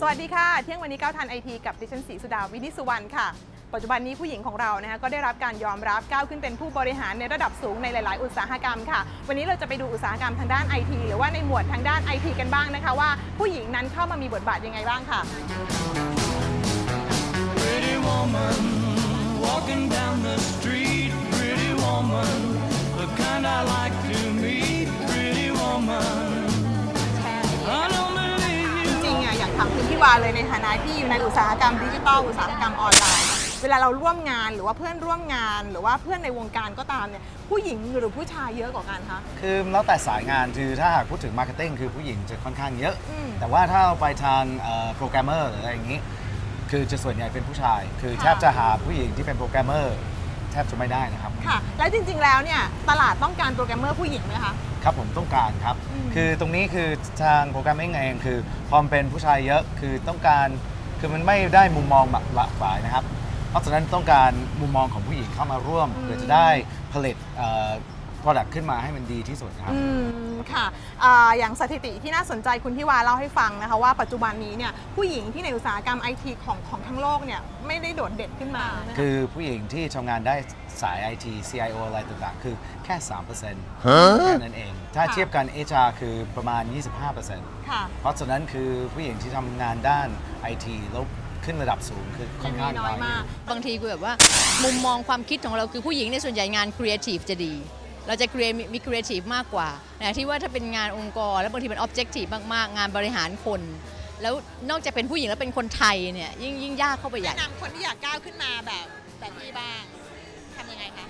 สวัสดีค่ะ เที่ยงวันนี้ก้าวทันไอทีกับดิฉันศรีสุดาวินิสุวรรณค่ะ ปัจจุบันนี้ผู้หญิงของเรานะคะก็ได้รับการยอมรับก้าวขึ้นเป็นผู้บริหารในระดับสูงในหลาย ๆ อุตสาหกรรมค่ะ วันนี้เราจะไปดูอุตสาหกรรมทางด้านไอทีหรือว่าในหมวดทางด้านไอทีกันบ้างนะคะว่าผู้หญิงนั้นเข้ามามีบทบาทยังไงบ้างค่ะ Pretty woman, walking down กถามคุณพี่วาเลยในฐานะที่อยู่ในอุตสาหกรรมดิจิทัลอุตสาหกรรมออนไลน์ เวลาเราร่วมงานหรือว่าเพื่อนร่วมงาน หรือว่าเพื่อนในวงการก็ตามเนี่ยผู้หญิงหรือผู้ชายเยอะกว่ากันคะ คือแล้วแต่สายงานคือถ้าหากพูดถึงมาร์เก็ตติ้งคือผู้หญิงจะค่อนข้างเยอะ อืมแต่ว่าถ้าเราไปทางโปรแกรมเมอร์หรืออะไรอย่างนี้ คือจะส่วนใหญ่เป็นผู้ชาย คือค่ะแทบจะหาผู้หญิงที่เป็นโปรแกรมเมอร์แทบจะไม่ได้นะครับ ค่ะ แล้วจริงๆแล้วเนี่ยตลาดต้องการโปรแกรมเมอร์ผู้หญิงไหมคะ ครับผมต้องการครับอืมคือตรงนี้คือทางโปรแกรมเองเองคือพอมนเป็นผู้ชายเยอะคือต้องการคือมันไม่ได้มุมมองแบบหลากหลายนะครับ เพราะฉะนั้นต้องการมุมมองของผู้หญิงเข้ามาร่วมเพื่อจะได้ผลิตเอ่อ product ขึ้นมาให้มันดีที่สุดนะครับ อืมค่ะอ่าอย่างสถิติที่น่าสนใจคุณที่วาเล่าให้ฟังนะคะว่าปัจจุบันนี้เนี่ยผู้หญิงที่ในอุตสาหกรรมไอทีของของทั้งโลกเนี่ยไม่ได้โดดเด่นขึ้นมานะคะคือผู้หญิงที่ทำงานได้สาย IT CIO อะไรต่างๆ คือแค่ 3%แค่นั้นเอง ถ้าค่ะ เทียบกัน HR คือประมาณ 25%ค่ะ เพราะฉะนั้นคือผู้หญิงที่ทำงานด้าน IT แล้วขึ้นระดับสูงคือค่อนข้างยังมีน้อยมาก บางทีคือแบบว่า มุมมองความคิดของเราคือผู้หญิงในยส่วนใหญ่งานครีเอทีฟจะดี เราจะ create มีครีเอทีฟมากกว่านะที่ว่าถ้าเป็นงานองค์กร แล้วบางทีมันออบเจกตีฟมาก ๆ งานบริหารคน แล้วนอกจากเป็นผู้หญิงแล้วเป็นคนไทยเนี่ยยิ่งยิ่งยากเข้าไปใหญ่ แนะนำคนที่อยากก้าวขึ้นมาแบบแบบพี่บ้างทำยังไงคะ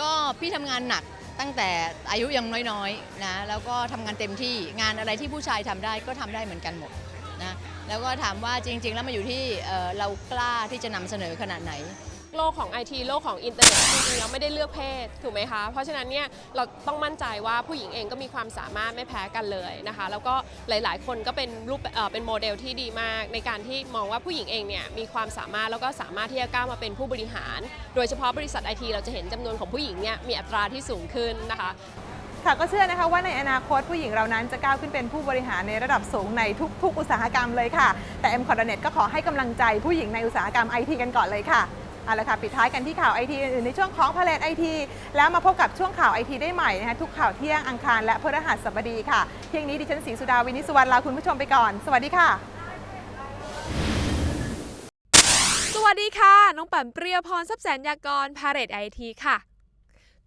ก็พี่ทำงานหนักตั้งแต่อายุยังน้อยๆนะแล้วก็ทำงานเต็มที่งานอะไรที่ผู้ชายทำได้ก็ทำได้เหมือนกันหมดนะแล้วก็ถามว่าจริง ๆ แล้วมาอยู่ที่เอ่อเรากล้าที่จะนำเสนอขนาดไหน โลกของไอทีโลกของอินเทอร์เน็ตจริงๆแล้วไม่ได้เลือกเพศถูกไหมคะ เพราะฉะนั้นเนี่ยเราต้องมั่นใจว่าผู้หญิงเองก็มีความสามารถไม่แพ้กันเลยนะคะ แล้วก็หลายๆ คนก็เป็นรูปเอ่อเป็นโมเดลที่ดีมาก ในการที่มองว่าผู้หญิงเองเนี่ยมีความสามารถแล้วก็สามารถที่จะก้าวมาเป็นผู้บริหาร โดยเฉพาะบริษัทไอทีเราจะเห็นจำนวนของผู้หญิงเนี่ยมีอัตราที่สูงขึ้นนะคะ ค่ะก็เชื่อนะคะว่าในอนาคตผู้หญิงเรานั้นจะก้าวขึ้นเป็นผู้บริหารในระดับสูงในทุก ๆ อุตสาหกรรมเลยค่ะ แต่ m c o r d n e t ก็ขอให้กำลังใจผู้หญิงในอุตสาหกรรมไอทีกันก่อนเลยค่ะ เอาละค่ะปิดท้ายกันที่ข่าวไอทีอื่นๆในช่วงของพาเลตไอทีแล้วมาพบกับช่วงข่าวไอทีได้ใหม่นะคะทุกข่าวเที่ยงอังคารและพฤหัสบดีค่ะเที่ยงนี้ดิฉันศรีสุดาวินิสุวรรณลาคุณผู้ชมไปก่อน สวัสดีค่ะ สวัสดีค่ะ น้องปั่นเปรียพรทรัพย์แสนยากรพาเลตไอทีค่ะ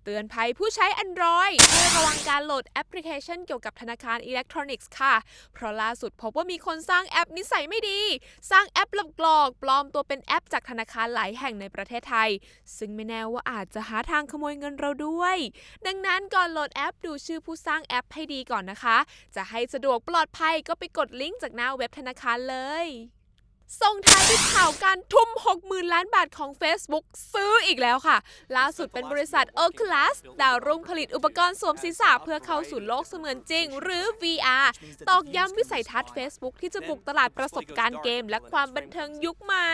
เตือนภัยผู้ใช้ Android ให้ระวังการโหลดแอปพลิเคชันเกี่ยวกับธนาคารอิเล็กทรอนิกส์ค่ะ เพราะล่าสุดพบว่ามีคนสร้างแอปนิสัยไม่ดี สร้างแอปหลอกปลอมตัวเป็นแอปจากธนาคารหลายแห่งในประเทศไทย ซึ่งไม่แน่ว่าอาจจะหาทางขโมยเงินเราด้วย ดังนั้นก่อนโหลดแอปดูชื่อผู้สร้างแอปให้ดีก่อนนะคะ จะให้สะดวกปลอดภัยก็ไปกดลิงก์จากหน้าเว็บธนาคารเลย ส่งท้ายด้วยข่าวการทุ่ม 60,000 ล้านบาทของ Facebook ซื้ออีกแล้วค่ะ ล่าสุดเป็นบริษัท Oculus ดาวรุ่งผลิตอุปกรณ์สวมศีรษะเพื่อเข้าสู่โลกเสมือนจริง หรือ VR ตอกย้ำวิสัยทัศน์ Facebook ที่จะบุกตลาดประสบการณ์เกมและความบันเทิงยุคใหม่